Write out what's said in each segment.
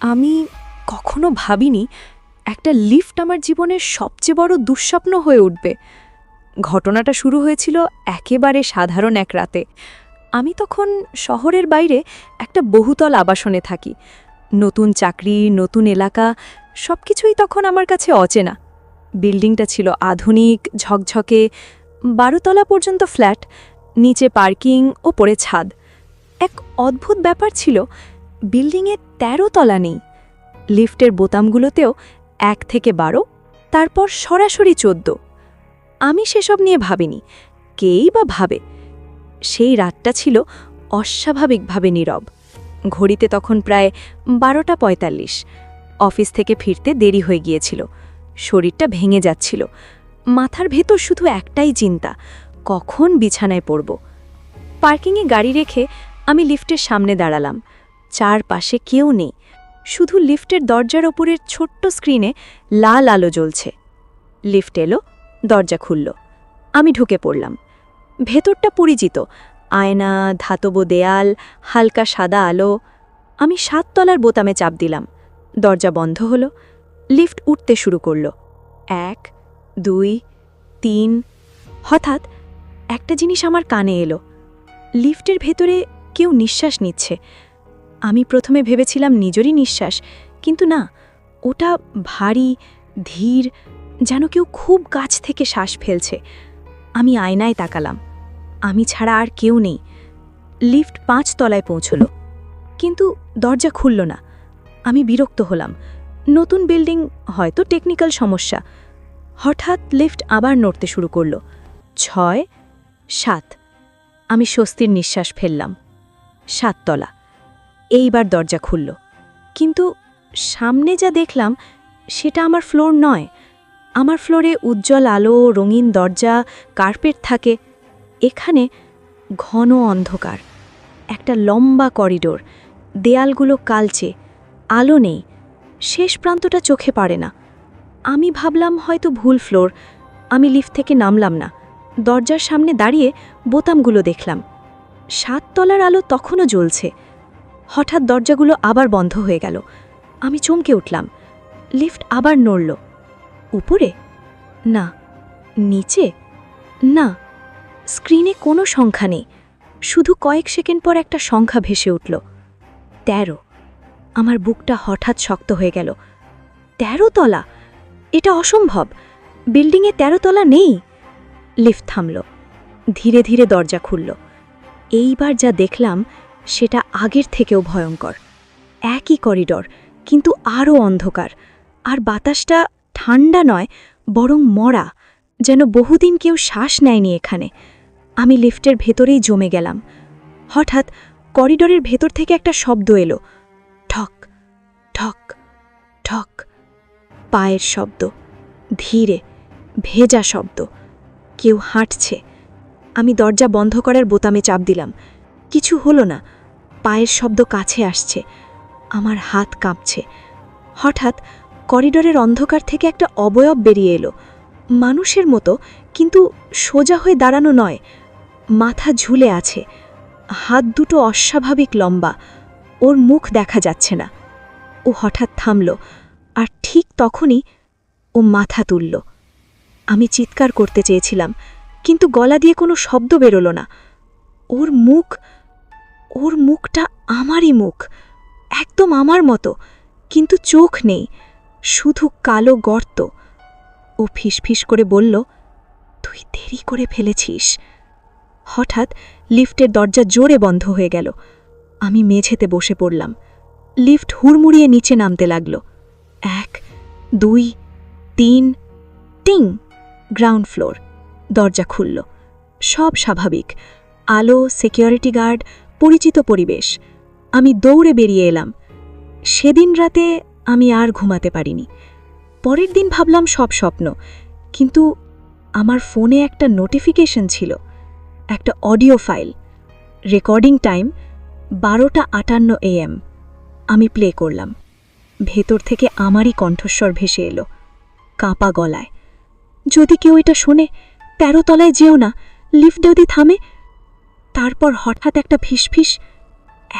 আমি কখনো ভাবিনি একটা লিফট আমার জীবনের সবচেয়ে বড় দুঃস্বপ্ন হয়ে উঠবে। ঘটনাটা শুরু হয়েছিল একেবারে সাধারণ এক রাতে। আমি তখন শহরের বাইরে একটা বহুতল আবাসনে থাকি। নতুন চাকরি, নতুন এলাকা সব কিছুই তখন আমার কাছে অচেনা। বিল্ডিংটা ছিল আধুনিক, ঝকঝকে, বারোতলা পর্যন্ত ফ্ল্যাট, নিচে পার্কিং ও পড়ে ছাদ। এক অদ্ভুত ব্যাপার ছিল বিল্ডিংয়ে তেরো তলা নেই। লিফটের বোতামগুলোতেও এক থেকে বারো, তারপর সরাসরি চোদ্দ। আমি সেসব নিয়ে ভাবিনি, কেই বা ভাবে। সেই রাতটা ছিল অস্বাভাবিকভাবে নীরব। ঘড়িতে তখন প্রায় বারোটা পঁয়তাল্লিশ। অফিস থেকে ফিরতে দেরি হয়ে গিয়েছিল। শরীরটা ভেঙে যাচ্ছিল। মাথার ভেতর শুধু একটাই চিন্তা, কখন বিছানায় পড়ব? পার্কিংয়ে গাড়ি রেখে আমি লিফটের সামনে দাঁড়ালাম। চারপাশে কেউ নেই। শুধু লিফটের দরজার ওপরের ছোট্ট স্ক্রিনে লাল আলো জ্বলছে। লিফট এলো, দরজা খুলল। আমি ঢুকে পড়লাম। ভেতরটা পরিচিত। আয়না, ধাতব দেয়াল, হালকা সাদা আলো। আমি সাততলার বোতামে চাপ দিলাম। দরজা বন্ধ হলো। লিফট উঠতে শুরু করল। এক, দুই, তিন। হঠাৎ একটা জিনিস আমার কানে এলো। লিফটের ভেতরে কেউ নিঃশ্বাস নিচ্ছে। আমি প্রথমে ভেবেছিলাম নিজেরই নিঃশ্বাস, কিন্তু না, ওটা ভারী, ধীর, যেন কেউ খুব কাছ থেকে শ্বাস ফেলছে। আমি আয়নায় তাকালাম। আমি ছাড়া আর কেউ নেই। লিফট পাঁচ তলায় পৌঁছল। কিন্তু দরজা খুলল না। আমি বিরক্ত হলাম। নতুন বিল্ডিং হয়তো টেকনিক্যাল সমস্যা। হঠাৎ লিফট আবার নড়তে শুরু করল। ছয়, সাত। আমি স্বস্তির নিঃশ্বাস ফেললাম। সাততলা। এইবার দরজা খুলল। কিন্তু সামনে যা দেখলাম, সেটা আমার ফ্লোর নয়। আমার ফ্লোরে উজ্জ্বল আলো, রঙিন দরজা, কার্পেট থাকে। এখানে ঘন অন্ধকার। একটা লম্বা করিডোর। দেয়ালগুলো কালচে। আলো নেই। শেষ প্রান্তটা চোখে পারে না। আমি ভাবলাম হয়তো ভুল ফ্লোর। আমি লিফট থেকে নামলাম না। দরজার সামনে দাঁড়িয়ে বোতামগুলো দেখলাম। সাততলার আলো তখনও জ্বলছে। হঠাৎ দরজাগুলো আবার বন্ধ হয়ে গেল। আমি চমকে উঠলাম। লিফট আবার নড়ল। উপরে? না। নিচে? না। স্ক্রিনে কোনো সংখ্যা নেই। শুধু কয়েক সেকেন্ড পর একটা সংখ্যা ভেসে উঠল। তেরো। আমার বুকটা হঠাৎ শক্ত হয়ে গেল। তেরো তলা? এটা অসম্ভব। বিল্ডিংয়ে তেরো তলা নেই। লিফট থামল। ধীরে ধীরে দরজা খুলল। এইবার যা দেখলাম সেটা আগের থেকেও ভয়ঙ্কর। একই করিডর, কিন্তু আরও অন্ধকার। আর বাতাসটা ঠান্ডা নয়, বরং মরা, যেন বহুদিন কেউ শ্বাস নেয়নি এখানে। আমি লিফটের ভেতরেই জমে গেলাম। হঠাৎ করিডরের ভেতর থেকে একটা শব্দ এলো। ঠক ঠক ঠক পায়ের শব্দ, ধীরে, ভেজা শব্দ। কেউ হাঁটছে। আমি দরজা বন্ধ করার বোতামে চাপ দিলাম। কিছু হলো না। পায়ের শব্দ কাছে আসছে। আমার হাত কাঁপছে। হঠাৎ করিডরের অন্ধকার থেকে একটা অবয়ব বেরিয়ে এলো। মানুষের মতো, কিন্তু সোজা হয়ে দাঁড়ানো নয়। মাথা ঝুলে আছে। হাত দুটো অস্বাভাবিক লম্বা। ওর মুখ দেখা যাচ্ছে না। ও হঠাৎ থামল, আর ঠিক তখনই ও মাথা তুলল। আমি চিৎকার করতে চেয়েছিলাম, কিন্তু গলা দিয়ে কোনো শব্দ বেরোলো না। ওর মুখ ওর মুখটা আমারই মুখ, একদম আমার মতো, কিন্তু চোখ নেই, শুধু কালো গর্ত। ও ফিসফিস করে বলল, তুই দেরি করে ফেলেছিস। হঠাৎ লিফটের দরজা জোরে বন্ধ হয়ে গেল। আমি মেঝেতে বসে পড়লাম। লিফট হুড়মুড়িয়ে নিচে নামতে লাগল। এক, দুই, তিন, টিং! গ্রাউন্ড ফ্লোর, দরজা খুলল। সব স্বাভাবিক। আলো, সিকিউরিটি গার্ড পরিচিত পরিবেশ। আমি দৌড়ে বেরিয়ে এলাম। সেদিন রাতে আমি আর ঘুমাতে পারিনি। পরের দিন ভাবলাম সব স্বপ্ন, কিন্তু আমার ফোনে একটা নোটিফিকেশন ছিল, একটা অডিও ফাইল। রেকর্ডিং টাইম বারোটা আটান্ন এএম আমি প্লে করলাম। ভেতর থেকে আমারই কণ্ঠস্বর ভেসে এলো, কাঁপা গলায়। যদি কেউ এটা শোনে, তেরো তলায় যেও না, লিফট যদি থামে তারপর হঠাৎ একটা ফিসফিস,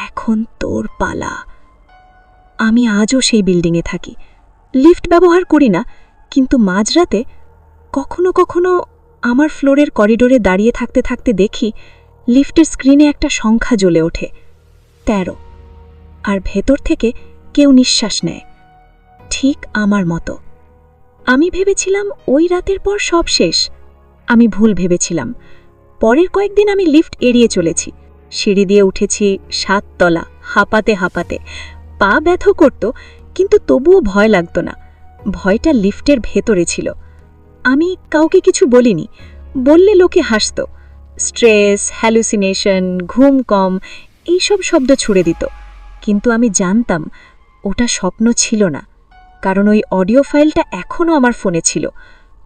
এখন তোর পালা। আমি আজও সেই বিল্ডিংয়ে থাকি। লিফট ব্যবহার করি না, কিন্তু মাঝরাতে কখনো কখনো আমার ফ্লোরের করিডোরে দাঁড়িয়ে থাকতে থাকতে দেখি লিফটের স্ক্রিনে একটা সংখ্যা জ্বলে ওঠে, তেরো। আর ভেতর থেকে কেউ নিঃশ্বাস নেয়, ঠিক আমার মতো। আমি ভেবেছিলাম ওই রাতের পর সব শেষ। আমি ভুল ভেবেছিলাম। পরের কয়েকদিন আমি লিফট এড়িয়ে চলেছি। সিঁড়ি দিয়ে উঠেছি সাততলা, হাঁপাতে হাঁপাতে। পা ব্যথ করত, কিন্তু তবুও ভয় লাগত না। ভয়টা লিফটের ভেতরে ছিল। আমি কাউকে কিছু বলিনি, বললে লোকে হাসত। স্ট্রেস, হ্যালুসিনেশন, ঘুম কম, এইসব শব্দ ছুড়ে দিত। কিন্তু আমি জানতাম, ওটা স্বপ্ন ছিল না। কারণ ওই অডিও ফাইলটা এখনও আমার ফোনে ছিল।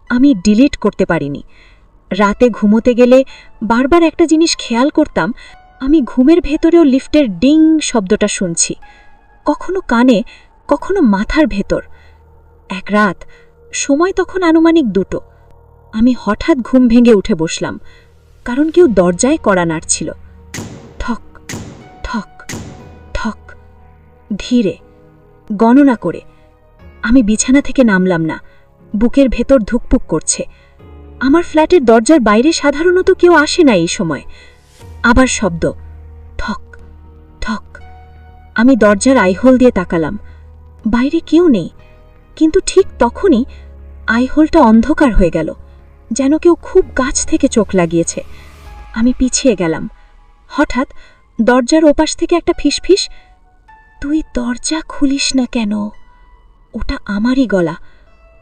আমি ডিলিট করতে পারিনি। রাতে ঘুমোতে গেলে বারবার একটা জিনিস খেয়াল করতাম, আমি ঘুমের ভেতরেও লিফটের ডিং শব্দটা শুনছি। কখনো কানে, কখনো মাথার ভেতর। এক রাত, সময় তখন আনুমানিক দুটো। আমি হঠাৎ ঘুম ভেঙে উঠে বসলাম, কারণ কেউ দরজায় কড়া নাড়ছিল। ঠক ঠক ঠক, ধীরে, গণনা করে। আমি বিছানা থেকে নামলাম না, বুকের ভেতর ধুকপুক করছে। আমার ফ্ল্যাটের দরজার বাইরে সাধারণত কেউ আসে না এই সময়। আবার শব্দ, ঠক ঠক। আমি দরজার আইহোল দিয়ে তাকালাম। বাইরে কেউ নেই, কিন্তু ঠিক তখনই আইহোলটা অন্ধকার হয়ে গেল, যেন কেউ খুব গাছ থেকে চোখ লাগিয়েছে। আমি পিছিয়ে গেলাম। হঠাৎ দরজার ওপাশ থেকে একটা ফিসফিস, তুই দরজা খুলিস না কেন? ওটা আমারই গলা।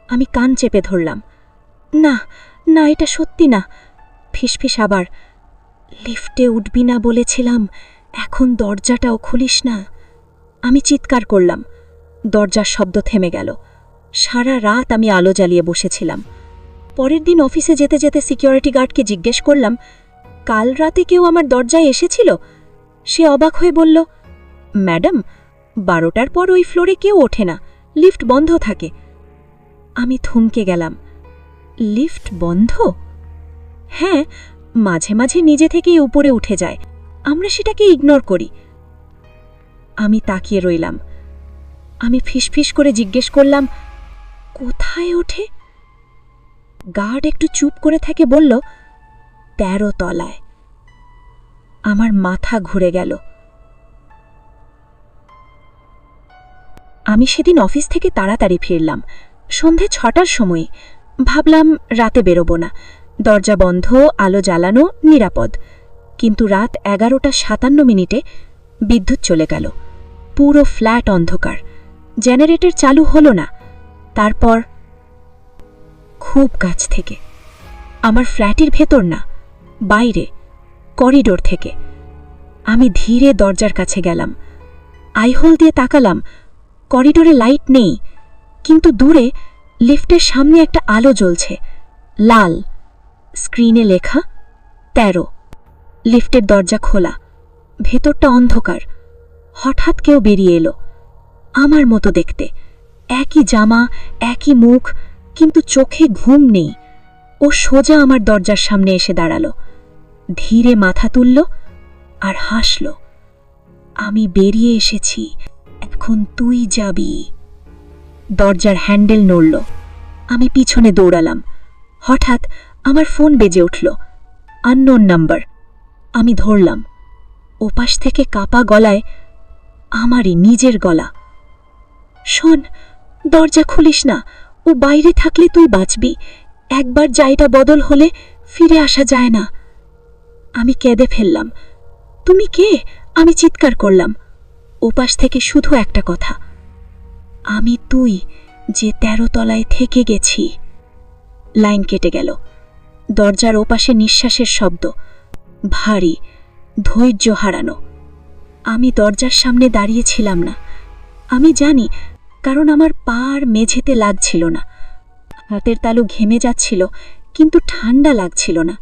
আমি কান চেপে ধরলাম, না না, এটা সত্যি না। ফিসফিস আবার, লিফটে উঠবি না বলেছিলাম, এখন দরজাটাও খুলিস না। আমি চিৎকার করলাম। দরজার শব্দ থেমে গেল। সারা রাত আমি আলো জ্বালিয়ে বসেছিলাম। পরের দিন অফিসে যেতে যেতে সিকিউরিটি গার্ডকে জিজ্ঞেস করলাম, কাল রাতে কেউ আমার দরজায় এসেছিল? সে অবাক হয়ে বলল, ম্যাডাম, বারোটার পর ওই ফ্লোরে কেউ ওঠে না, লিফট বন্ধ থাকে। আমি থমকে গেলাম। লিফট বন্ধ? হ্যাঁ মাঝে মাঝে নিজে থেকেই উপরে উঠে যায়। আমরা সেটাকে ইগনোর করি। আমি তাকিয়ে রইলাম। আমি ফিসফিস করে জিজ্ঞেস করলাম, কোথায় ওঠে? গার্ড একটু চুপ করে থেকে, বলল, তেরো তলায়। আমার মাথা ঘুরে গেল। আমি সেদিন অফিস থেকে তাড়াতাড়ি ফিরলাম। সন্ধে ছটার সময়। ভাবলাম রাতে বেরোবো না। দরজা বন্ধ, আলো জ্বালানো, নিরাপদ। কিন্তু রাত এগারোটা সাতান্ন মিনিটে বিদ্যুৎ চলে গেল। পুরো ফ্ল্যাট অন্ধকার। জেনারেটর চালু হলো না। তারপর খুব কাছ থেকে। আমার ফ্ল্যাটের ভেতর না, বাইরে, করিডোর থেকে। আমি ধীরে দরজার কাছে গেলাম। আইহোল দিয়ে তাকালাম। করিডোরে লাইট নেই, কিন্তু দূরে লিফটের সামনে একটা আলো জ্বলছে। লাল। স্ক্রিনে লেখা, তেরো। লিফটের দরজা খোলা। ভেতরটা অন্ধকার। হঠাৎ কেউ বেরিয়ে এলো। আমার মতো দেখতে। একই জামা, একই মুখ, কিন্তু চোখে ঘুম নেই। ও সোজা আমার দরজার সামনে এসে দাঁড়াল। ধীরে মাথা তুলল আর হাসল। আমি বেরিয়ে এসেছি। এখন তুই যাবি। দরজার হ্যান্ডেল নড়ল। আমি পিছনে দৌড়ালাম। হঠাৎ আমার ফোন বেজে উঠল। Unknown number. আমি ধরলাম। ওপাশ থেকে কাপা গলায়, আমারই নিজের গলা। শোন, দরজা খুলিস না। ও বাইরে থাকলে তুই বাঁচবি। একবার জায়গা বদল হলে ফিরে আসা যায় না। আমি কেঁদে ফেললাম। তুমি কে? আমি চিৎকার করলাম। ওপাশ থেকে শুধু একটা কথা। আমি তুই, যে তেরো তলায় থেকে গেছি। লাইন কেটে গেল। দরজার ওপাশে নিঃশ্বাসের শব্দ। ভারী, ধৈর্য হারানো। আমি দরজার সামনে দাঁড়িয়েছিলাম না। আমি জানি, কারণ আমার পা আর মেঝেতে লাগছিল না। হাতের তালু ঘেমে যাচ্ছিল, কিন্তু ঠান্ডা লাগছিল না।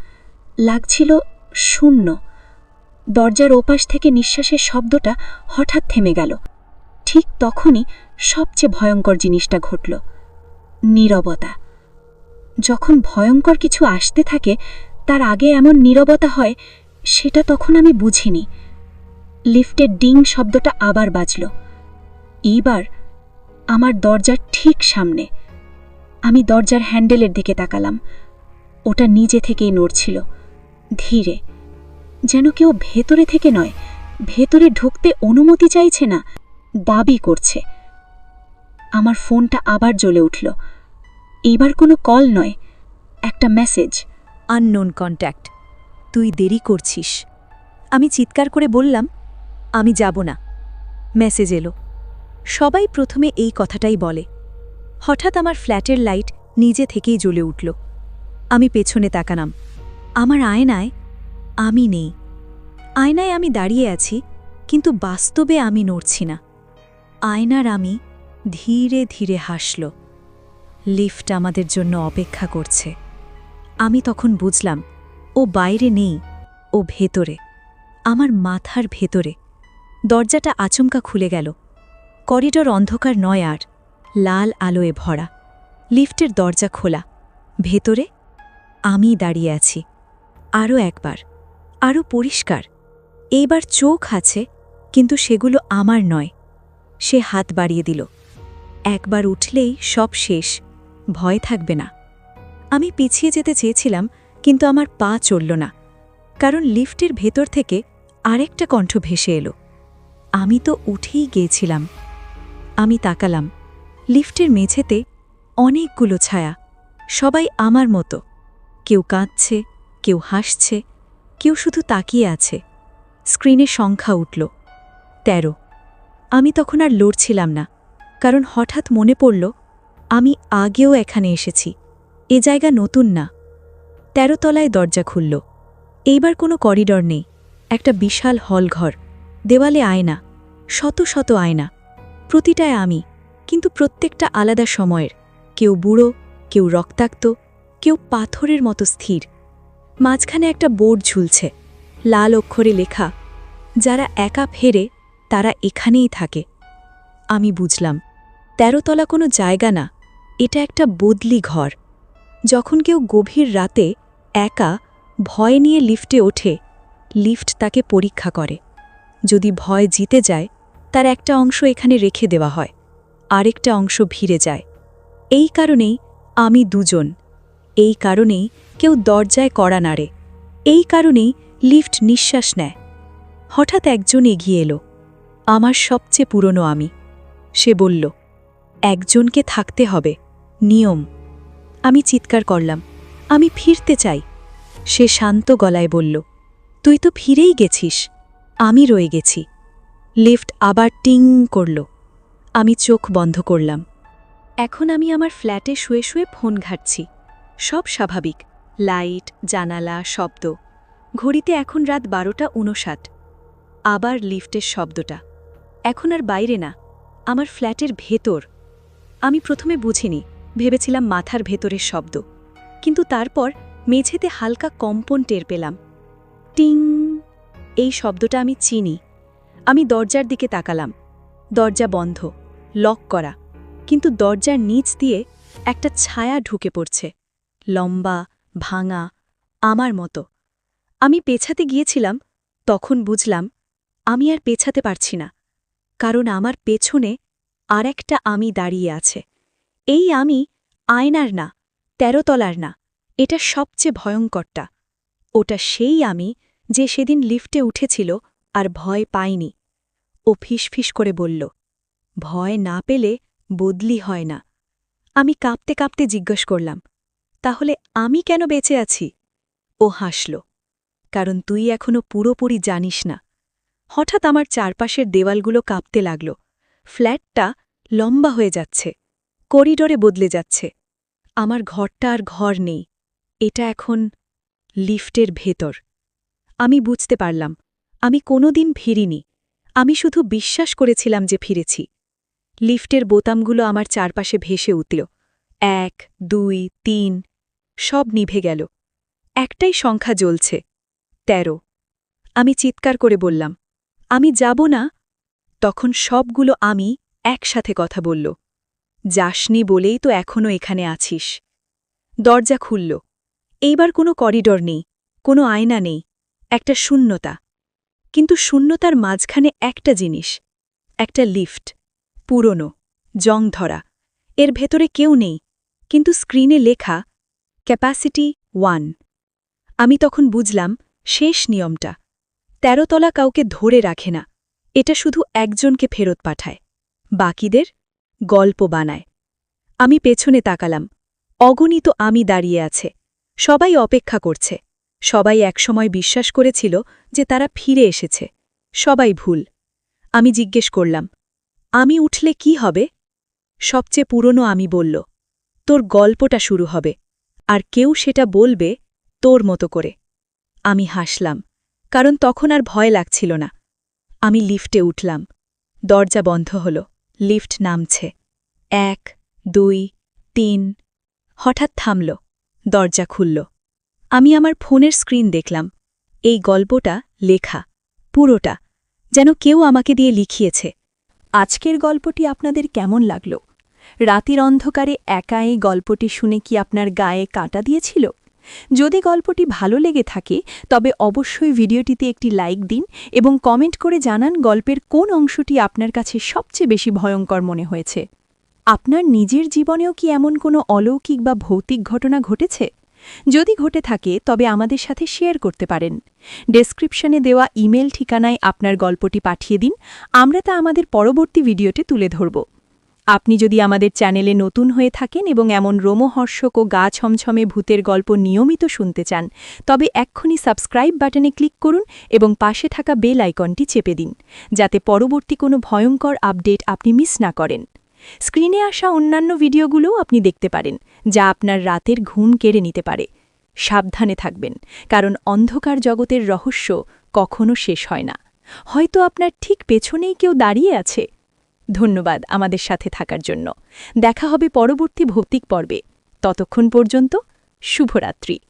লাগছিল শূন্য। দরজার ওপাশ থেকে নিঃশ্বাসের শব্দটা হঠাৎ থেমে গেল। ঠিক তখনই সবচেয়ে ভয়ঙ্কর জিনিসটা ঘটল, নীরবতা। যখন ভয়ঙ্কর কিছু আসতে থাকে, তার আগে এমন নীরবতা হয়, সেটা তখন আমি বুঝিনি। লিফটের ডিং শব্দটা আবার বাজল। এইবার আমার দরজার ঠিক সামনে আমি দরজার হ্যান্ডেলের দিকে তাকালাম। ওটা নিজে থেকেই নড়ছিল, ধীরে। যেন কেউ ভেতরে থেকে নয়, ভেতরে ঢুকতে অনুমতি চাইছে না। দাবি করছে। আমার ফোনটা আবার জ্বলে উঠল। এইবার কোনো কল নয়, একটা মেসেজ। আননোন কন্ট্যাক্ট, তুই দেরি করছিস। আমি চিৎকার করে বললাম, আমি যাব না। মেসেজ এলো। সবাই প্রথমে এই কথাটাই বলে। হঠাৎ আমার ফ্ল্যাটের লাইট নিজে থেকেই জ্বলে উঠল। আমি পেছনে তাকানাম আমার আয়নায় আমি নেই। আয়নায় আমি দাঁড়িয়ে আছি, কিন্তু বাস্তবে আমি নড়ছি না। আয়নার আমি ধীরে ধীরে হাসল। লিফট আমাদের জন্য অপেক্ষা করছে। আমি তখন বুঝলাম, ও বাইরে নেই, ও ভেতরে। আমার মাথার ভেতরে। দরজাটা আচমকা খুলে গেল। করিডর অন্ধকার নয় আর, লাল আলোয় ভরা। লিফটের দরজা খোলা। ভেতরে আমি দাঁড়িয়ে আছি। আরও একবার আরও পরিষ্কার। এইবার চোখ আছে, কিন্তু সেগুলো আমার নয়। সে হাত বাড়িয়ে দিল। একবার উঠলেই সব শেষ, ভয় থাকবে না। আমি পিছিয়ে যেতে চেয়েছিলাম, কিন্তু আমার পা চলল না, কারণ লিফটের ভেতর থেকে আরেকটা কণ্ঠ ভেসে এলো। আমি তো উঠেই গিয়েছিলাম। আমি তাকালাম। লিফটের মেঝেতে অনেকগুলো ছায়া, সবাই আমার মতো। কেউ কাঁদছে, কেউ হাসছে, কেউ শুধু তাকিয়ে আছে। স্ক্রিনে সংখ্যা উঠল। তেরো। আমি তখন আর লড়ছিলাম না, কারণ হঠাৎ মনে পড়ল, আমি আগেও এখানে এসেছি, এ জায়গা নতুন না। তেরো তলায় দরজা খুলল। এইবার কোনো করিডর নেই, একটা বিশাল হলঘর, দেওয়ালে আয়না, শত শত আয়না, প্রতিটায় আমি, কিন্তু প্রত্যেকটা আলাদা সময়ের, কেউ বুড়ো, কেউ রক্তাক্ত, কেউ পাথরের মতো স্থির। মাঝখানে একটা বোর্ড ঝুলছে, লাল অক্ষরে লেখা, যারা একা ফেরে তারা এখানেই থাকে। আমি বুঝলাম, তেরোতলা কোনো জায়গা না, এটা একটা বদলি ঘর। যখন কেউ গভীর রাতে একা ভয় নিয়ে লিফটে ওঠে, লিফট তাকে পরীক্ষা করে। যদি ভয় জিতে যায়, তার একটা অংশ এখানে রেখে দেওয়া হয়, আরেকটা অংশ ভিড়ে যায়। এই কারণেই আমি দুজন, এই কারণেই কেউ দরজায় কড়া নাড়ে, এই কারণেই লিফট নিঃশ্বাস নেয়। হঠাৎ একজন এগিয়ে এলো আমার সবচেয়ে পুরনো আমি। সে বলল, একজনকে থাকতে হবে। নিয়ম। আমি চিৎকার করলাম, আমি ফিরতে চাই। সে শান্ত গলায় বলল, তুই তো ফিরেই গেছিস। আমি রয়ে গেছি। লিফট আবার টিং করল। আমি চোখ বন্ধ করলাম। এখন আমি আমার ফ্ল্যাটে শুয়ে শুয়ে ফোন ঘাটছি। সব স্বাভাবিক। লাইট, জানালা, শব্দ। ঘড়িতে এখন রাত বারোটা উনষাট আবার লিফটের শব্দটা। এখন আর বাইরে না, আমার ফ্ল্যাটের ভেতর। আমি প্রথমে বুঝিনি, ভেবেছিলাম মাথার ভেতরের শব্দ। কিন্তু তারপর মেঝেতে হালকা কম্পন টের পেলাম। টিং! এই শব্দটা আমি চিনি। আমি দরজার দিকে তাকালাম। দরজা বন্ধ, লক করা। কিন্তু দরজার নিচ দিয়ে একটা ছায়া ঢুকে পড়ছে, লম্বা, ভাঙা, আমার মতো। আমি পেছাতে গিয়েছিলাম, তখন বুঝলাম, আমি আর পেছাতে পারছি না। কারণ আমার পেছনে আর একটা আমি দাঁড়িয়ে আছে। এই আমি আয়নার না, তেরোতলার না, এটা সবচেয়ে ভয়ঙ্করটা। ওটা সেই আমি যে সেদিন লিফটে উঠেছিল আর ভয় পায়নি। ও ফিসফিস করে বলল, ভয় না পেলে বদলি হয় না। আমি কাঁপতে কাঁপতে জিজ্ঞেস করলাম, তাহলে আমি কেন বেঁচে আছি? ও হাসল, কারণ তুই এখনও পুরোপুরি জানিস না। হঠাৎ আমার চারপাশের দেওয়ালগুলো কাঁপতে লাগল। ফ্ল্যাটটা লম্বা হয়ে যাচ্ছে। করিডোরে বদলে যাচ্ছে। আমার ঘরটা আর ঘর নেই। এটা এখন লিফটের ভেতর। আমি বুঝতে পারলাম। আমি কোনোদিন ফিরিনি। আমি শুধু বিশ্বাস করেছিলাম যে ফিরেছি। লিফটের বোতামগুলো আমার চারপাশে ভেসে উঠল। এক, দুই, তিন, সব নিভে গেল। একটাই সংখ্যা জ্বলছে। তেরো। আমি চিৎকার করে বললাম আমি যাব না? তখন সবগুলো আমি একসাথে কথা বলল। যাসনি বলেই তো এখনও এখানে আছিস। দরজা খুলল। এইবার কোনো করিডর নেই, কোনো আয়না নেই, একটা শূন্যতা। কিন্তু শূন্যতার মাঝখানে একটা জিনিস, একটা লিফট, পুরনো জং ধরা এর ভেতরে কেউ নেই, কিন্তু স্ক্রিনে লেখা, ক্যাপাসিটি ওয়ান। আমি তখন বুঝলাম, শেষ নিয়মটা। তেরোতলা কাউকে ধরে রাখে না। এটা শুধু একজনকে ফেরত পাঠায়। বাকিদের গল্প বানায়। আমি পেছনে তাকালাম। অগণিত আমি দাঁড়িয়ে আছে। সবাই অপেক্ষা করছে। সবাই একসময় বিশ্বাস করেছিল যে তারা ফিরে এসেছে। সবাই ভুল। আমি জিজ্ঞেস করলাম, আমি উঠলে কি হবে? সবচেয়ে পুরনো আমি বলল, তোর গল্পটা শুরু হবে। আর কেউ সেটা বলবে তোর মতো করে। আমি হাসলাম। কারণ তখন আর ভয় লাগছিল না। আমি লিফটে উঠলাম। দরজা বন্ধ হল। লিফট নামছে। এক, দুই, তিন। হঠাৎ থামল। দরজা খুলল। আমি আমার ফোনের স্ক্রিন দেখলাম। এই গল্পটা লেখা। পুরোটা। যেন কেউ আমাকে দিয়ে লিখিয়েছে। আজকের গল্পটি আপনাদের কেমন লাগল? রাতের অন্ধকারে একা এই গল্পটি শুনে কি আপনার গায়ে কাটা দিয়েছিল? যদি গল্পটি ভালো লেগে থাকে, তবে অবশ্যই ভিডিওটিতে একটি লাইক দিন এবং কমেন্ট করে জানান গল্পের কোন অংশটি আপনার কাছে সবচেয়ে বেশি ভয়ঙ্কর মনে হয়েছে। আপনার নিজের জীবনেও কি এমন কোনো অলৌকিক বা ভৌতিক ঘটনা ঘটেছে? যদি ঘটে থাকে, তবে আমাদের সাথে শেয়ার করতে পারেন। ডেসক্রিপশনে দেওয়া ইমেল ঠিকানায় আপনার গল্পটি পাঠিয়ে দিন। আমরা তা আমাদের পরবর্তী ভিডিওতে তুলে ধরব। আপনি যদি আমাদের চ্যানেলে নতুন হয়ে থাকেন এবং এমন রোমহর্ষক ও গা ছমছমে ভূতের গল্প নিয়মিত শুনতে চান, তবে এক্ষুনি সাবস্ক্রাইব বাটনে ক্লিক করুন এবং পাশে থাকা বেল আইকনটি চেপে দিন, যাতে পরবর্তী কোনো ভয়ঙ্কর আপডেট আপনি মিস না করেন। স্ক্রিনে আসা অন্যান্য ভিডিওগুলোও আপনি দেখতে পারেন, যা আপনার রাতের ঘুম কেড়ে নিতে পারে। সাবধানে থাকবেন, কারণ অন্ধকার জগতের রহস্য কখনো শেষ হয় না। হয়তো আপনার ঠিক পেছনেই কেউ দাঁড়িয়ে আছে। ধন্যবাদ আমাদের সাথে থাকার জন্য। দেখা হবে পরবর্তী ভৌতিক পর্বে। ততক্ষণ পর্যন্ত শুভরাত্রি।